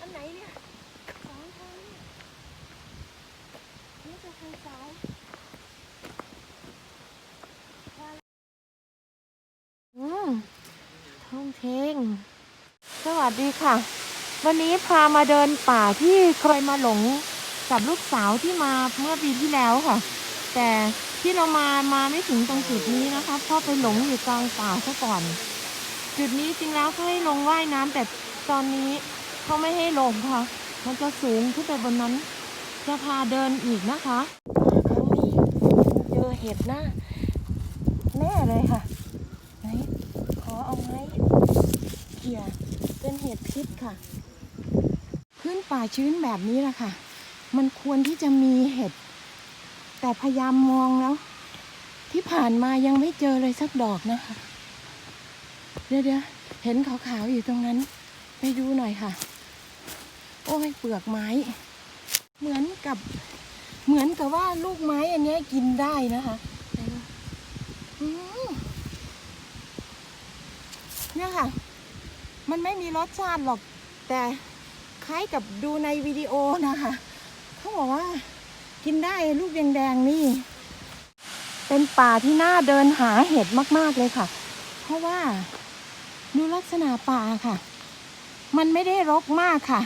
อันไหนเนี่ยสองทางเนี่ยนี่จะทางซ้าย อืมท่องเทง สวัสดีค่ะ วันนี้พามาเดินป่าที่เคยมาหลงกับลูกสาวที่มาเมื่อปีที่แล้วค่ะ แต่ที่เรามามาไม่ถึงตรงจุดนี้นะคะเพราะไปหลงอยู่กลางป่าซะก่อน จุดนี้จริงแล้วเขาให้ลงว่ายน้ำแต่ตอนนี้เขาไม่ให้ลงค่ะ มันจะสูงขึ้นไปบนนั้น จะพาเดินอีกนะคะครั้งนี้เจอเห็ดหน้าแน่เลยค่ะ เอาไม้เกี่ยเป็นเห็ดพิษค่ะ พื้นป่าชื้นแบบนี้แหละค่ะ มันควรที่จะมีเห็ด แต่พยายามมองแล้ว ที่ผ่านมายังไม่เจอเลยสักดอกนะคะเดี๋ยวเดี๋ยวเห็นขาวๆอยู่ตรงนั้น ไปดูหน่อยค่ะ โอ้ยเปลือกไม้ เหมือนกับ เหมือนกับว่าลูกไม้อันนี้กินได้นะคะไหนดูอืม เนี่ยค่ะ มันไม่มีรสชาติหรอก แต่คล้ายกับดูในวิดีโอนะคะเขาบอกว่ากินได้ลูกแดงๆนี่ เป็นป่าที่น่าเดินหาเห็ดมากๆเลยค่ะ เพราะว่าดูลักษณะป่าค่ะ มันไม่ได้รกมากค่ะ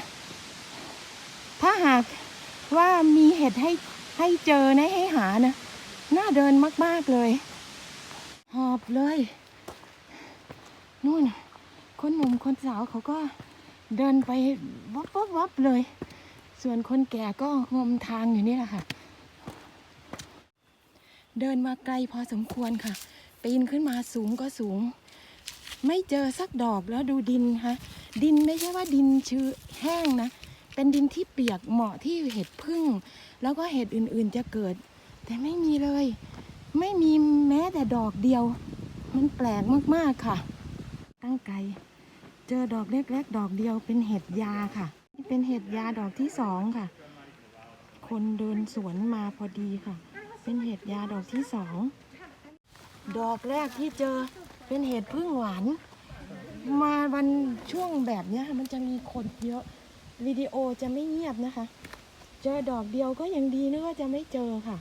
ถ้าหากว่ามีเห็ดให้ให้เจอนะให้หานะ น่าเดินมากๆเลย หอบเลย นู่นคนหนุ่มคนสาวเขาก็เดินไปวับวับวับเลย ส่วนคนแก่ก็งมทางอยู่นี่แหละค่ะ เดินมาไกลพอสมควรค่ะปีนขึ้นมาสูงก็สูง ไม่เจอสักดอกแล้วดูดินค่ะดินไม่ใช่ว่าดินชื้อแห้งนะ เป็นดินที่เปียกเหมาะที่เห็ดพึ่ง แล้วก็เห็ดอื่นๆจะเกิด แต่ไม่มีเลย ไม่มีแม้แต่ดอกเดียว มันแปลกมากๆค่ะ ตั้งไกลเจอดอกเล็กๆ ดอกเดียวเป็นเห็ดยาค่ะ นี่เป็นเห็ดยาดอกที่สองค่ะ คนเดินสวนมาพอดีค่ะ เป็นเห็ดยาดอกที่สอง ดอกแรกที่เจอเป็นเห็ดพึ่งหวาน มาวันช่วงแบบนี้มันจะมีคนเยอะวิดีโอจะไม่เงียบนะคะ เจอดอกเดียวก็ยังดีนึกว่าจะไม่เจอค่ะ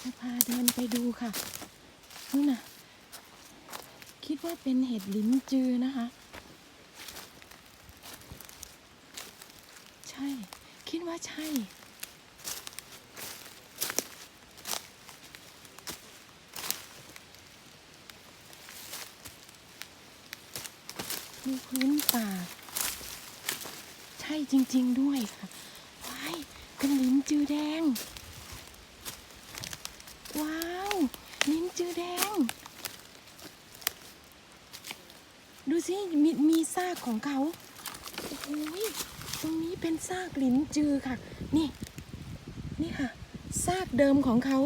จะพาเดินไปดูค่ะ นู่นะคิดว่าเป็นเห็ดลิ้นจือนะคะ ใช่ คิดว่าใช่ดูพื้นป่า ใช่จริง ๆ ด้วยค่ะว้ายเป็นลิ้นจือแดง ว้าว ลิ้นจือแดง ดูสิมีมีซากของเขาโอ้ยตรงนี้เป็นซากลิ้นจือค่ะ นี่ นี่ค่ะ ซากเดิมของเขา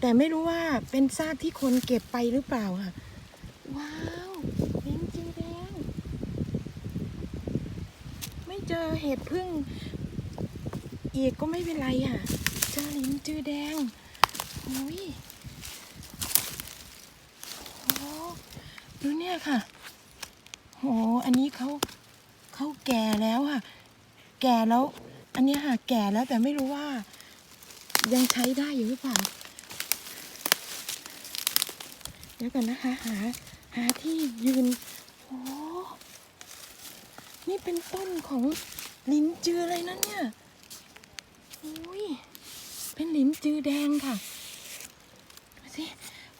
แต่ไม่รู้ว่าเป็นซากที่คนเก็บไปหรือเปล่าค่ะ ว้าวลิ้นจือแดง ไม่เจอเห็ดพึ่งอีกก็ไม่เป็นไรอะ เจอลิ้นจือแดงโอ้ยโอ้ ดูเนี่ยค่ะ โห อันนี้เขาเขาแก่แล้วค่ะ แก่แล้ว อันนี้ค่ะ แก่แล้วแต่ไม่รู้ว่า ยังใช้ได้อยู่หรือเปล่า เดี๋ยวก่อนนะคะ หา หาที่ยืน โอ้นี่เป็นต้นของลิ้นจือเลยนะเนี่ยอุ้ย เป็นลิ้นจือแดงค่ะดูสิ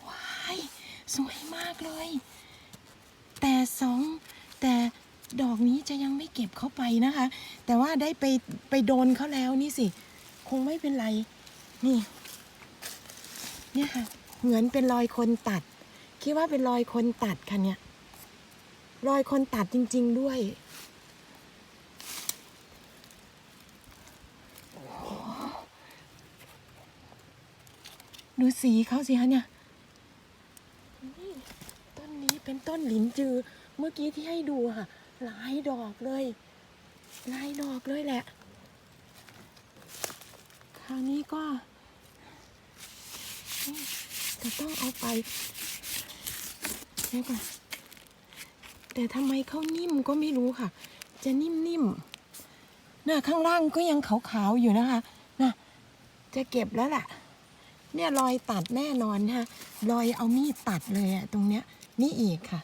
ว้าย สวยมากเลย แต่สอง แต่ ดอกนี้จะยังไม่เก็บเข้าไปนะคะ แต่ว่าได้ไปไปโดนเขาแล้วนี่สิ คงไม่เป็นไร นี่ เนี่ยค่ะ เหมือนเป็นรอยคนตัด คิดว่าเป็นรอยคนตัดค่ะเนี่ย รอยคนตัดจริง ๆด้วยดูสีเขาสิคะเนี่ยต้นนี้เป็นต้นหลินจือ เมื่อกี้ที่ให้ดูค่ะ หลายดอกเลย หลายดอกเลยแหละคราวนี้ก็ จะต้องเอาไปเดี๋ยวก่อนแต่ทำไมเขานิ่มก็ไม่รู้ค่ะ จะนิ่มๆน่ะข้างล่างก็ยังขาวๆอยู่นะคะน่ะจะเก็บแล้วแหละเนี่ยรอยตัดแน่นอนนะคะรอยเอามีดตัดเลยอะตรงเนี้ยนี่อีกค่ะ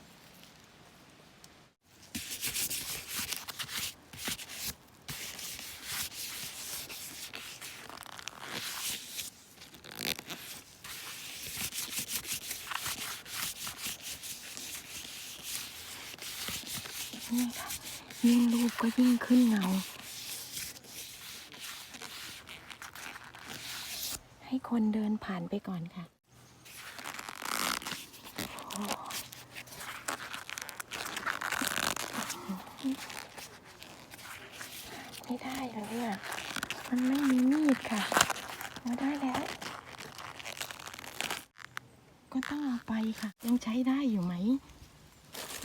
นี่ค่ะ ยิ่งรูปก็ยิ่งขึ้นเงา ให้คนเดินผ่านไปก่อนค่ะไม่ได้เลยอะ มันไม่มีมีดค่ะเอาได้แล้ว ก็ต้องเอาไปค่ะ ยังใช้ได้อยู่ไหม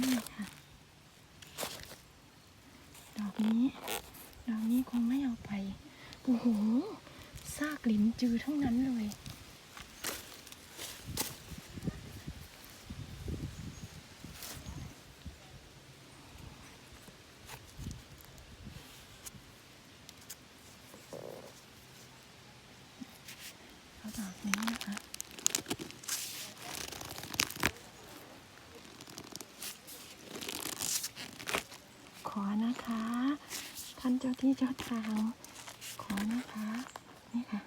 นี่ค่ะ ดอกนี้ ดอกนี้คงไม่เอาไป โอ้โห ซากลิ้นจือทั้งนั้นเลย เอาดอกนี้นะคะ ขอนะคะ ท่าน เจ้าที่เจ้าทางขอนะคะนี่ค่ะ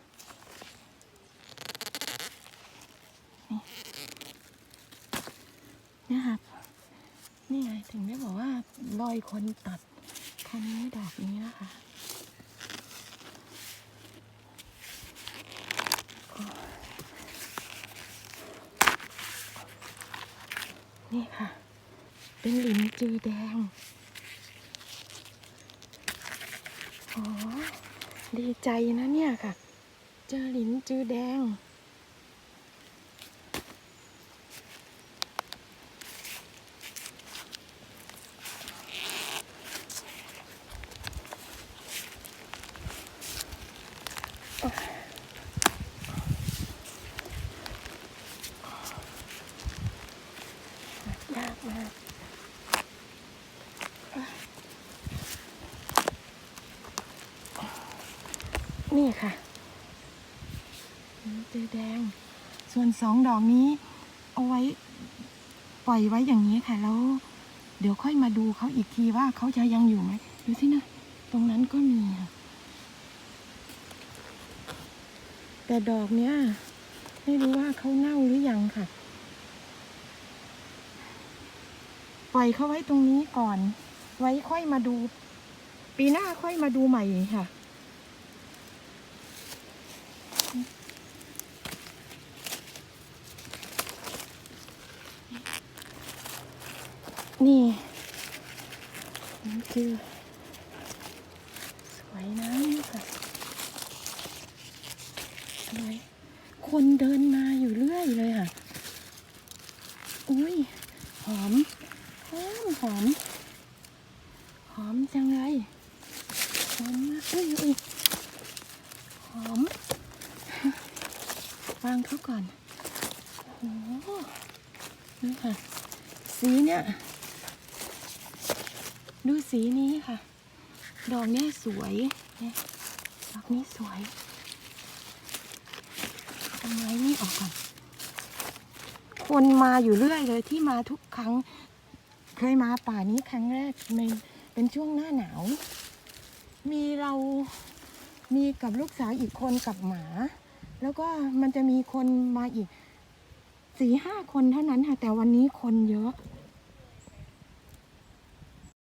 นี่ค่ะนี่ไงถึงได้บอกว่ารอยคนตัดคันนี้ดอกนี้นะคะนี่ค่ะ เป็นหลินจือแดง อ๋อ ดีใจนะเนี่ยค่ะ เจอหลินจือแดง นี่ค่ะจือแดง ส่วนสองดอกนี้เอาไว้ปล่อยไว้อย่างนี้ค่ะแล้วเดี๋ยวค่อยมาดูเขาอีกทีว่าเขาจะยังอยู่ไหมดูสินะ ตรงนั้นก็มีค่ะแต่ดอกเนี้ยไม่รู้ว่าเขาเน่าหรือยังค่ะ ปล่อยเขาไว้ตรงนี้ก่อน ไว้ค่อยมาดู ปีหน้าค่อยมาดูใหม่ค่ะ นี่นี่คือสวยนะค่ะสวยคนเดินมาอยู่เรื่อยเลยค่ะ อุ้ยหอมหอมหอมหอมจังเลยหอมมากอุ้ยอุ้ยหอมวางเขาก่อนโอ้โหนี่ค่ะสีเนี้ย ดูสีนี้ค่ะ ดอกนี่ยสวยนี่ดอกนี้สวยเอาไม้นี่ออกก่อน คนมาอยู่เรื่อยเลยที่มาทุกครั้ง เคยมาป่านี้ครั้งแรกในเป็นช่วงหน้าหนาว มีเรามีกับลูกสาวอีกคนกับหมา แล้วก็มันจะมีคนมาอีกสี่ห้าคนเท่านั้นค่ะ แต่วันนี้คนเยอะ